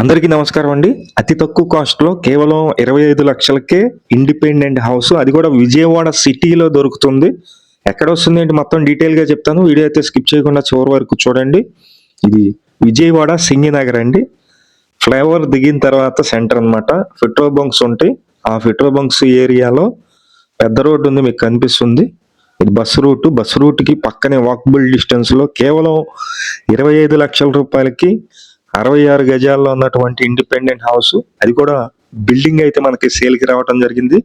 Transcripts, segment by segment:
అందరికీ నమస్కారం అండి. అతి తక్కువ కాస్ట్లో కేవలం ఇరవై ఐదు లక్షలకే ఇండిపెండెంట్ హౌస్ అది కూడా విజయవాడ సిటీలో దొరుకుతుంది. ఎక్కడ వస్తుంది ఏంటి మొత్తం డీటెయిల్గా చెప్తాను. వీడియో అయితే స్కిప్ చేయకుండా చివరి వరకు చూడండి. ఇది విజయవాడ సింగినగర్ అండి. ఫ్లైఓవర్ దిగిన తర్వాత సెంటర్ అనమాట పెట్రోల్ బంక్స్ ఉంటాయి. ఆ పెట్రోల్ బంక్స్ ఏరియాలో పెద్ద రోడ్డు ఉంది మీకు కనిపిస్తుంది. ఇది బస్సు రూట్ బస్సు రూట్కి పక్కనే వాకబుల్ డిస్టెన్స్లో కేవలం ఇరవై ఐదు లక్షల రూపాయలకి అరవై ఆరు గజాల్లో ఉన్నటువంటి ఇండిపెండెంట్ హౌస్ అది కూడా బిల్డింగ్ అయితే మనకి సేల్కి రావటం రావడం జరిగింది.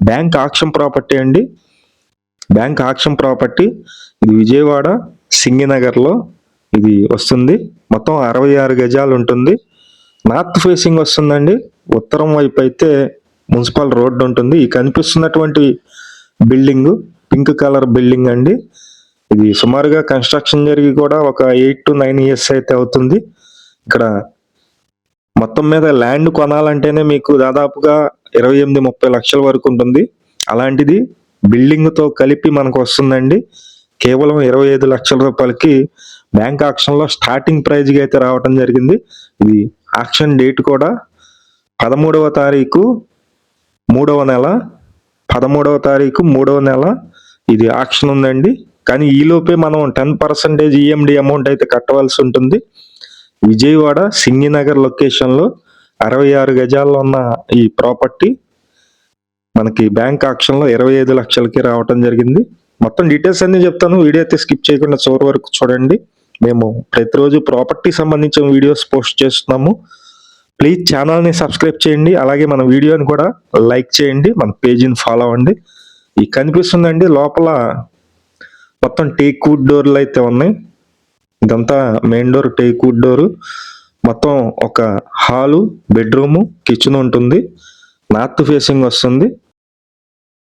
బ్యాంక్ ఆక్షన్ ప్రాపర్టీ అండి. బ్యాంక్ ఆక్షన్ ప్రాపర్టీ ఇది విజయవాడ సింగినగర్లో ఇది వస్తుంది. మొత్తం అరవై ఆరు గజాలు ఉంటుంది. నార్త్ ఫేసింగ్ వస్తుందండి. ఉత్తరం వైపు అయితే మున్సిపల్ రోడ్డు ఉంటుంది. ఈ కనిపిస్తున్నటువంటి బిల్డింగ్ పింక్ కలర్ బిల్డింగ్ అండి. ఇది సుమారుగా కన్స్ట్రక్షన్ జరిగి కూడా ఒక ఎయిట్ టు నైన్ ఇయర్స్ అయితే అవుతుంది. ఇక్కడ మొత్తం మీద ల్యాండ్ కొనాలంటేనే మీకు దాదాపుగా ఇరవై ఎనిమిది ముప్పై లక్షల వరకు ఉంటుంది. అలాంటిది బిల్డింగ్తో కలిపి మనకు వస్తుందండి. కేవలం ఇరవై ఐదు లక్షల రూపాయలకి బ్యాంక్ ఆక్షన్లో స్టార్టింగ్ ప్రైజ్గా అయితే రావడం జరిగింది. ఇది ఆక్షన్ డేట్ కూడా పదమూడవ తారీఖు మూడవ నెల పదమూడవ తారీఖు మూడవ నెల ఇది ఆక్షన్ ఉందండి. కానీ ఈలోపే మనం టెన్ పర్సెంటేజ్ ఈఎండి అమౌంట్ అయితే కట్టవలసి ఉంటుంది. విజయవాడ సింగినగర్ లొకేషన్లో అరవై ఆరు గజాల్లో ఉన్న ఈ ప్రాపర్టీ మనకి బ్యాంక్ ఆక్షన్లో ఇరవై ఐదు లక్షలకి రావటం జరిగింది. మొత్తం డీటెయిల్స్ అన్ని చెప్తాను. వీడియో అయితే స్కిప్ చేయకుండా చివరి వరకు చూడండి. మేము ప్రతిరోజు ప్రాపర్టీ సంబంధించిన వీడియోస్ పోస్ట్ చేస్తున్నాము. ప్లీజ్ ఛానల్ని సబ్స్క్రైబ్ చేయండి. అలాగే మన వీడియోని కూడా లైక్ చేయండి. మన పేజీని ఫాలో అవ్వండి. ఈ కనిపిస్తుందండి లోపల మొత్తం టేక్ వుడ్ డోర్లు అయితే ఉన్నాయి. ఇదంతా main door teak wood door. మొత్తం ఒక హాలు బెడ్రూము కిచెన్ ఉంటుంది. నార్త్ ఫేసింగ్ వస్తుంది.